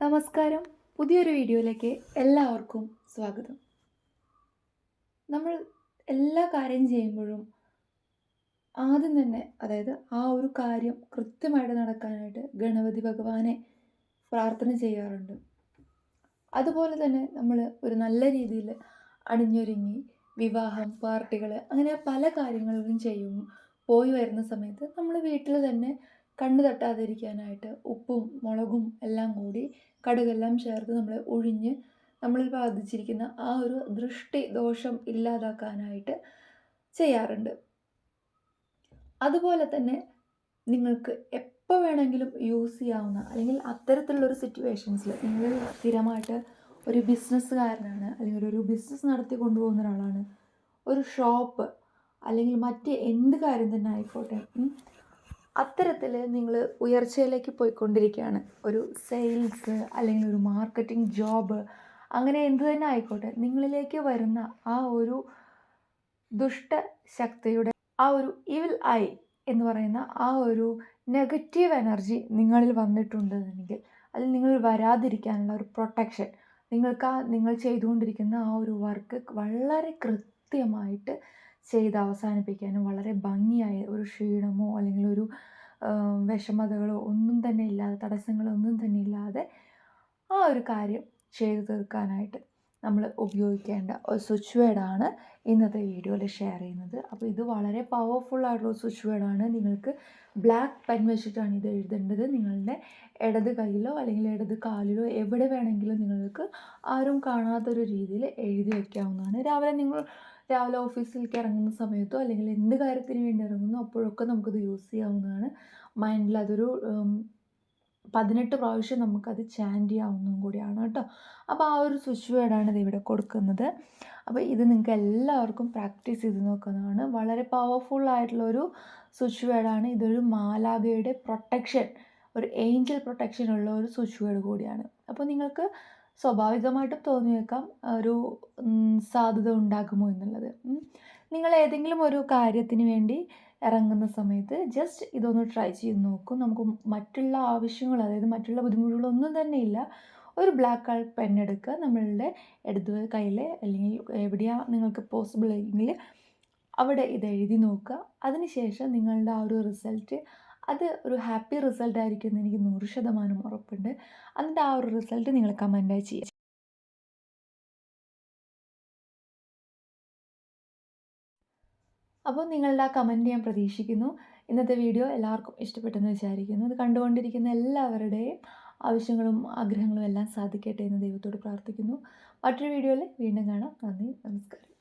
നമസ്കാരം. പുതിയൊരു വീഡിയോയിലേക്ക് എല്ലാവർക്കും സ്വാഗതം. നമ്മൾ എല്ലാ കാര്യം ചെയ്യുമ്പോഴും ആദ്യം തന്നെ അതായത് ആ ഒരു കാര്യം കൃത്യമായിട്ട് നടക്കാനായിട്ട് ഗണപതി ഭഗവാനെ പ്രാർത്ഥന ചെയ്യാറുണ്ട്. അതുപോലെ തന്നെ നമ്മൾ ഒരു നല്ല രീതിയിൽ അണിഞ്ഞൊരുങ്ങി വിവാഹം പാർട്ടികൾ അങ്ങനെ പല കാര്യങ്ങളും ചെയ്യും. പോയി വരുന്ന സമയത്ത് നമ്മൾ വീട്ടിൽ തന്നെ കണ്ണ് തട്ടാതിരിക്കാനായിട്ട് ഉപ്പും മുളകും എല്ലാം കൂടി കടുകെല്ലാം ചേർത്ത് നമ്മൾ ഒഴിഞ്ഞ് നമ്മളിൽ ബാധിച്ചിരിക്കുന്ന ആ ഒരു ദൃഷ്ടി ദോഷം ഇല്ലാതാക്കാനായിട്ട് ചെയ്യാറുണ്ട്. അതുപോലെ തന്നെ നിങ്ങൾക്ക് എപ്പോൾ വേണമെങ്കിലും യൂസ് ചെയ്യാവുന്ന അല്ലെങ്കിൽ അത്തരത്തിലുള്ളൊരു സിറ്റുവേഷൻസിൽ നിങ്ങൾ സ്ഥിരമായിട്ട് ഒരു ബിസിനസ്സുകാരനാണ് അല്ലെങ്കിൽ ഒരു ബിസിനസ് നടത്തി കൊണ്ടുപോകുന്ന ഒരാളാണ് ഒരു ഷോപ്പ് അല്ലെങ്കിൽ മറ്റ് എന്ത് കാര്യം തന്നെ ആയിക്കോട്ടെ അത്തരത്തിൽ നിങ്ങൾ ഉയർച്ചയിലേക്ക് പോയിക്കൊണ്ടിരിക്കുകയാണ്. ഒരു സെയിൽസ് അല്ലെങ്കിൽ ഒരു മാർക്കറ്റിംഗ് ജോബ് അങ്ങനെ എന്ത് തന്നെ ആയിക്കോട്ടെ നിങ്ങളിലേക്ക് വരുന്ന ആ ഒരു ദുഷ്ട ശക്തിയുടെ ആ ഒരു ഇവിൽ ഐ എന്ന് പറയുന്ന ആ ഒരു നെഗറ്റീവ് എനർജി നിങ്ങളിൽ വന്നിട്ടുണ്ടെങ്കിൽ അതിൽ നിങ്ങൾ വരാതിരിക്കാനുള്ള ഒരു പ്രൊട്ടക്ഷൻ നിങ്ങൾക്ക് ആ നിങ്ങൾ ചെയ്തുകൊണ്ടിരിക്കുന്ന ആ ഒരു വർക്ക് വളരെ കൃത്യമായിട്ട് ചെയ്ത് അവസാനിപ്പിക്കാനും വളരെ ഭംഗിയായ ഒരു ക്ഷീണമോ അല്ലെങ്കിൽ ഒരു വിഷമതകളോ ഒന്നും തന്നെ ഇല്ലാതെ തടസ്സങ്ങളൊന്നും തന്നെ ഇല്ലാതെ ആ ഒരു കാര്യം ചെയ്തു തീർക്കാനായിട്ട് നമ്മൾ ഉപയോഗിക്കേണ്ട ഒരു സ്വിച്ച് വേർഡാണ് ഇന്നത്തെ വീഡിയോയിൽ ഷെയർ ചെയ്യുന്നത്. അപ്പോൾ ഇത് വളരെ പവർഫുൾ ആയിട്ടുള്ള സ്വിച്ച് വേർഡാണ് നിങ്ങൾക്ക് ബ്ലാക്ക് പെൻ വെച്ചിട്ടാണ് ഇത് എഴുതേണ്ടത്. നിങ്ങളുടെ ഇടത് കയ്യിലോ അല്ലെങ്കിൽ ഇടത് കാലിലോ എവിടെ വേണമെങ്കിലും നിങ്ങൾക്ക് ആരും കാണാത്തൊരു രീതിയിൽ എഴുതി വയ്ക്കാവുന്നതാണ് രാവിലെ നിങ്ങൾ രാവിലെ ഓഫീസിലേക്ക് ഇറങ്ങുന്ന സമയത്തോ അല്ലെങ്കിൽ എന്ത് കാര്യത്തിന് വേണ്ടി ഇറങ്ങുന്നു അപ്പോഴൊക്കെ നമുക്കിത് യൂസ് ചെയ്യാവുന്നതാണ്. മൈൻഡിൽ അതൊരു പതിനെട്ട് പ്രാവശ്യം നമുക്കത് ചാന്റ് ചെയ്യാവുന്നതും കൂടിയാണ് കേട്ടോ. അപ്പോൾ ആ ഒരു സ്വിച്ച് വേർഡാണ് ഇത് ഇവിടെ കൊടുക്കുന്നത്. അപ്പോൾ ഇത് നിങ്ങൾക്ക് എല്ലാവർക്കും പ്രാക്ടീസ് ചെയ്ത് നോക്കുന്നതാണ്. വളരെ പവർഫുൾ ആയിട്ടുള്ളൊരു സ്വിച്ച് വേർഡാണ്. ഇതൊരു മാലാഖയുടെ പ്രൊട്ടക്ഷൻ ഒരു ഏഞ്ചൽ പ്രൊട്ടക്ഷൻ ഉള്ള ഒരു സ്വിച്ച് വേർഡ് കൂടിയാണ്. അപ്പോൾ നിങ്ങൾക്ക് സ്വാഭാവികമായിട്ടും തോന്നിയേക്കാം ഒരു സാധ്യത ഉണ്ടാകുമോ എന്നുള്ളത്. നിങ്ങൾ ഏതെങ്കിലും ഒരു കാര്യത്തിന് വേണ്ടി ഇറങ്ങുന്ന സമയത്ത് ജസ്റ്റ് ഇതൊന്ന് ട്രൈ ചെയ്ത് നോക്കൂ. നമുക്ക് മറ്റുള്ള ആവശ്യങ്ങൾ അതായത് മറ്റുള്ള ബുദ്ധിമുട്ടുകളൊന്നും തന്നെ ഇല്ല. ഒരു ബ്ലാക്ക് കളർ പെൻ എടുക്കുക. നമ്മളുടെ ഇടത് കയ്യിൽ അല്ലെങ്കിൽ എവിടെയാ നിങ്ങൾക്ക് പോസിബിൾ എങ്കിൽ അവിടെ ഇത് എഴുതി നോക്കുക. അതിനുശേഷം നിങ്ങളുടെ ആ ഒരു റിസൾട്ട് അത് ഒരു ഹാപ്പി റിസൾട്ട് ആയിരിക്കും എന്ന് എനിക്ക് നൂറ് ശതമാനം ഉറപ്പുണ്ട്. അതിന്റെ ആ ഒരു റിസൾട്ട് നിങ്ങൾ കമന്റായി ചെയ്യുക അപ്പോൾ നിങ്ങളുടെ ആ കമന്റ് ഞാൻ പ്രതീക്ഷിക്കുന്നു. ഇന്നത്തെ വീഡിയോ എല്ലാവർക്കും ഇഷ്ടപ്പെട്ടെന്ന് വിചാരിക്കുന്നു. ഇത് കണ്ടുകൊണ്ടിരിക്കുന്ന എല്ലാവരുടെയും ആവശ്യങ്ങളും ആഗ്രഹങ്ങളും എല്ലാം സാധിക്കട്ടെ എന്ന് ദൈവത്തോട് പ്രാർത്ഥിക്കുന്നു. മറ്റൊരു വീഡിയോയിൽ വീണ്ടും കാണാം. നന്ദി നമസ്കാരം.